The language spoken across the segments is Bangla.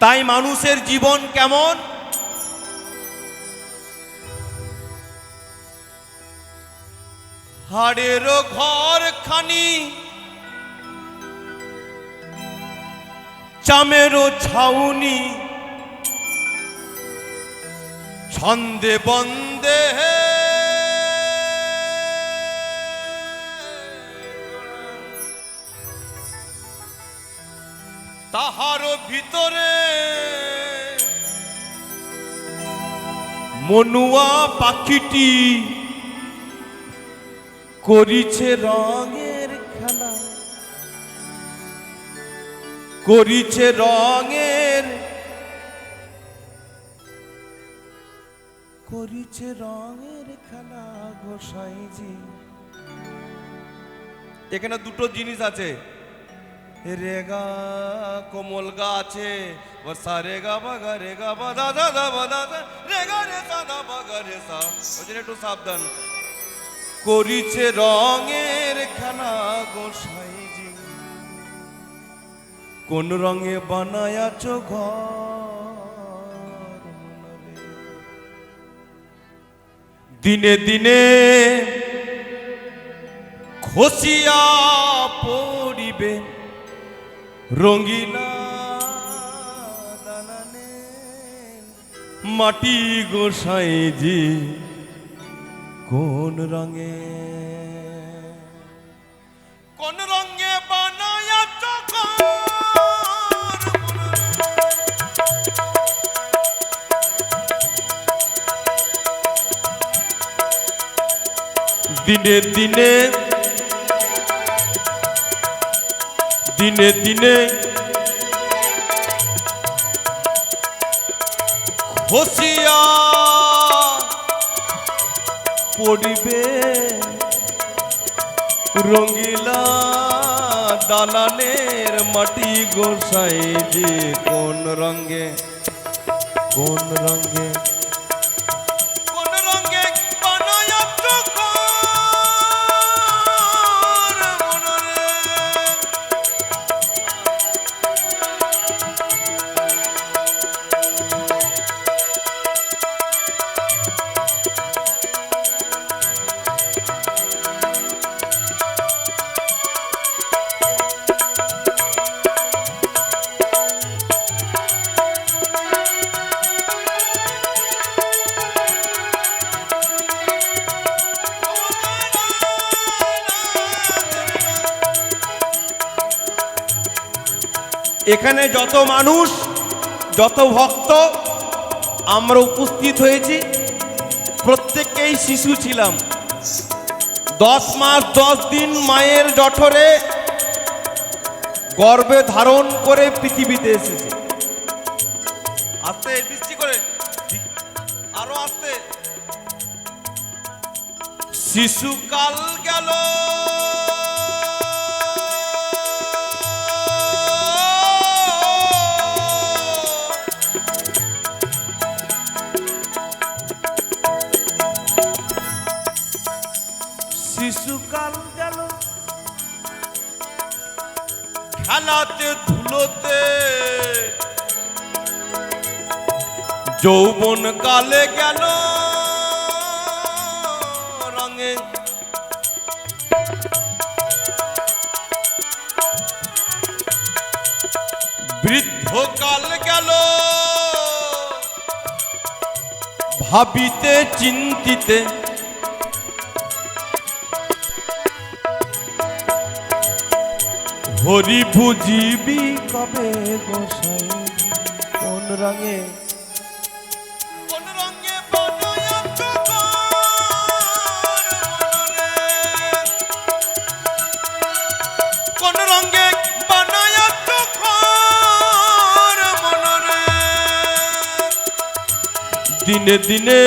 তাই মানুষের জীবন কেমন? হাড়েরও ঘর খানি চামেরও ছাউনি ছন্দে বন্দে তাহারও ভিতরে মনুয়া পাখিটি করিছে রঙের খেলা, করিছে রঙের করিছে রঙের খেলা গোসাইজি। এখানে দুটো জিনিস আছে। রেগা কোমল গাছে বসা রেগা বাগা রেগা বাদা দাদা বাদা রেগা রে সাদা বাগা রে সা। ওই একটু সাবধান। করিছে রঙের খেলা গোসাইজি কোন রঙে বানায়াছ ঘর? দিনে দিনে খসিয়া পড়িবে দালানে মাটি গোসাইজি কোন রঙে? কোন রঙে বানায়া দিনে দিনে দিনে দিনে। খসিয়া পড়িবে। রঙ্গিলা দালানের মাটি গোসাই যে কোন রঙে কোন রঙে? এখানে যত মানুষ, যত ভক্ত, আমরা উপস্থিত হয়েছি। প্রত্যেককেই শিশু ছিলাম। দশ মাস, দশ দিন মায়ের জঠরে গর্ভে ধারণ করে পৃথিবীতে এসেছে। আস্তে, বৃষ্টি করে। আরও আস্তে। শিশুকাল গেল। খেলাতে ধুলোতে। যৌবন কালে গেল রঙে। বৃদ্ধ কাল গেল। ভাবিতে চিন্তিতে হরি বুঝিবি কবে গোসাই? কোন রঙে? দিনে দিনে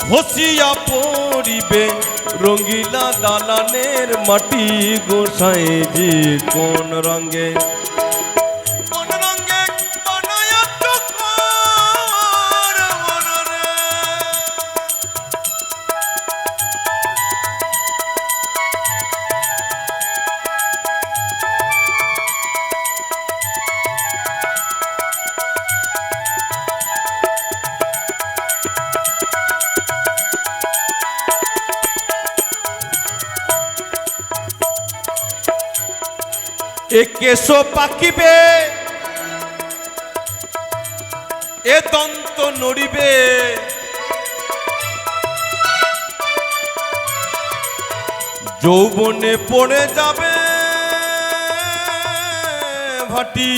খসিয়া পড়িবে রঙ্গিলা দালানের মাটি গোসাই জি কোন রঙে? এ কেশ পাকিবে এ দন্ত নড়িবে। যৌবনে পড়ে যাবে ভাটি।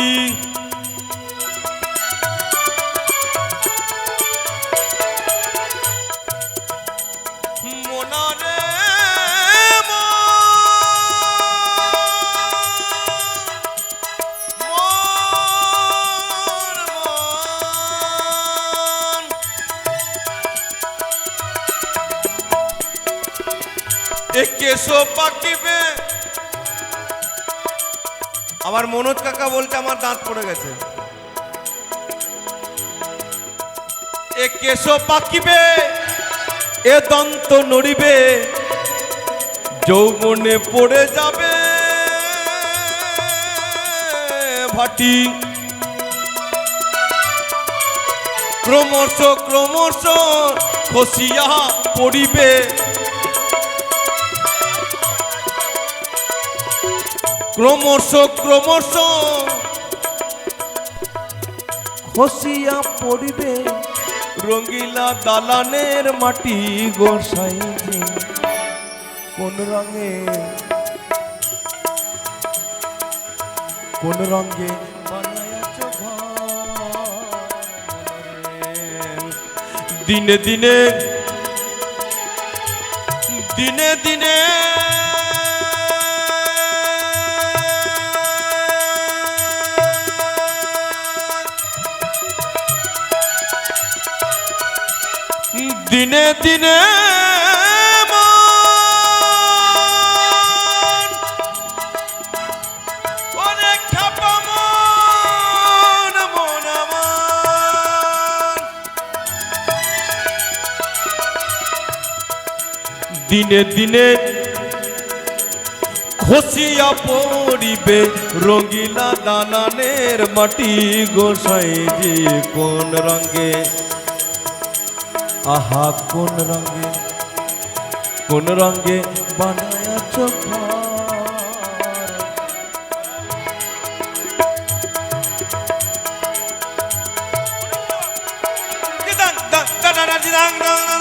আমার মনোজ কাকা বলতে আমার দাঁত পড়ে গেছে। এ কেশো পাকিবে এ দন্ত নড়িবে, যৌবনে পড়ে যাবে। ভাটি। ক্রমশ ক্রমশ খসিয়া পড়িবে। ক্রমশ ক্রমশ। খসিয়া পড়িবে রঙ্গিলা দালানের মাটি গোসাই কোন রঙে কোন রঙে দিনে দিনে দিনে দিনে দিনে দিনে দিনে দিনে খসিয়া পড়িবে রঙ্গিলা দানানের মাটি গোসাই যে কোন রঙে? আহা কোন রঙে কোন রঙে বানায়াছ ঘর গুরুর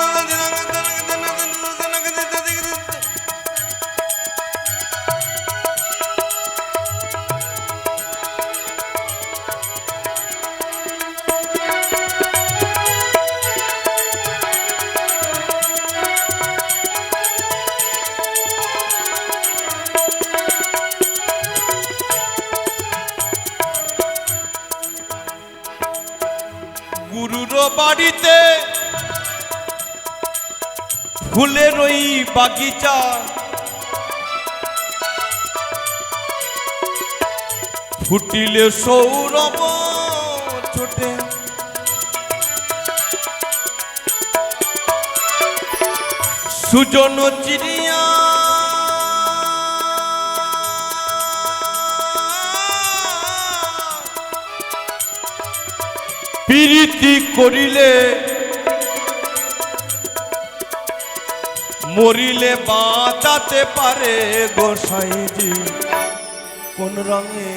ফুলের ওই বাগিচা। ফুটিলে সৌরভ ছোটে। সুজন চিড়িয়া। প্রীতি করিলে মরিলে বাঁচাতে পারে গোসাইজি কোন রঙে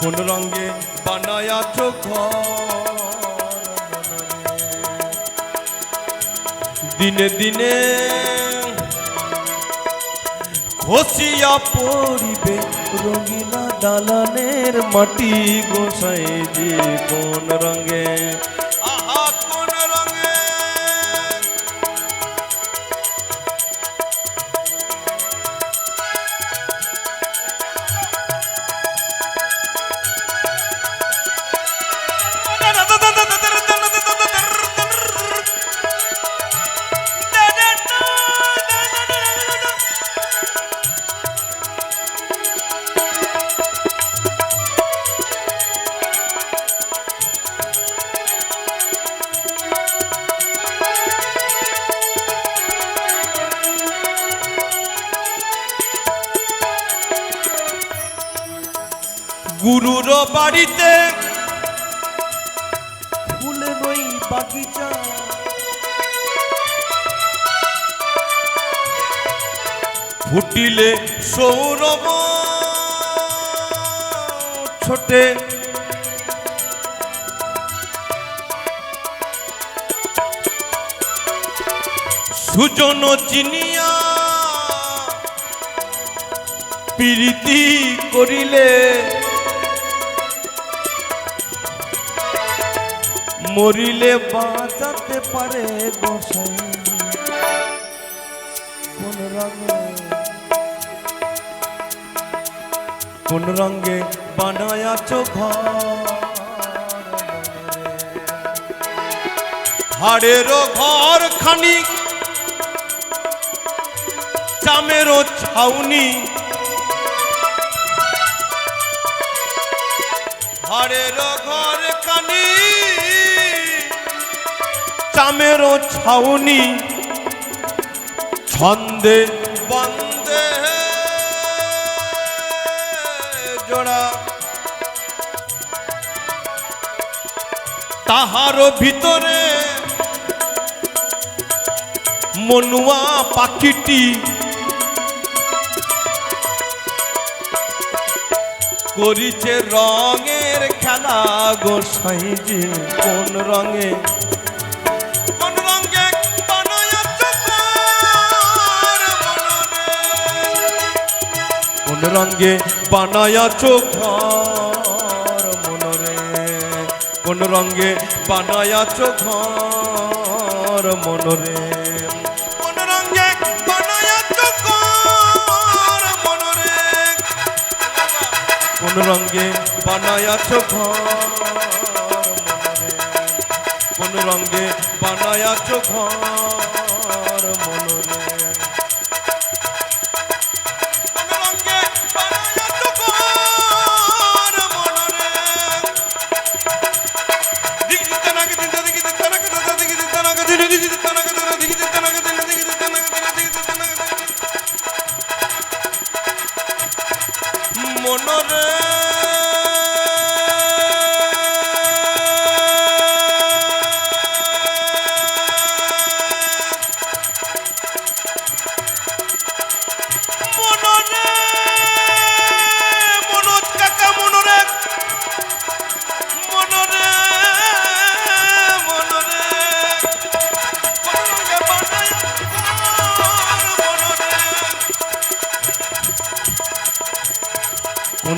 কোন রঙে মনরে? দিনে দিনে খসিয়া পড়িবে রঙিলা দালানের মাটি গোসাই যে কোন রঙে বাড়িতে। ফুলের ওই বাগিচা। ফুটিলে সৌরভ ছোটে। সুজন চিনিয়া প্রীতি করিলে। মরিলে বাঁচাতে পারে গোসাই কোন রঙে? কোন রঙে বানায়াছ ঘর? হাড়েরও ঘর খানি চামেরও ছাউনি। হাড়েরও ঘর খানি চামেরও ছাউনি। ছন্দে বন্দে জোড়া। তাহারও ভিতরে মনুয়া পাখিটি। করিছে রঙের খেলা গোসাই যে কোন রঙে? কোন রঙে বানায়াছ ঘর মনরে কোন রঙে বানায়াছ ঘর মনরে কোন রঙে বানায়াছ ঘর মনরে কোন রঙে বানায়াছ ঘর মনরে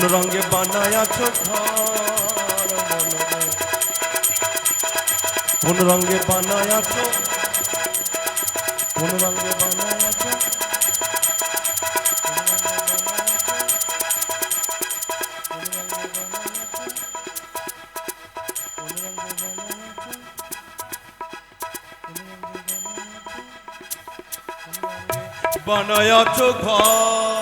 কোন রঙে বানায়াছ কোন রঙে বানায়াছ কোন রঙে বানায়াছ। বানায়াছ ঘর।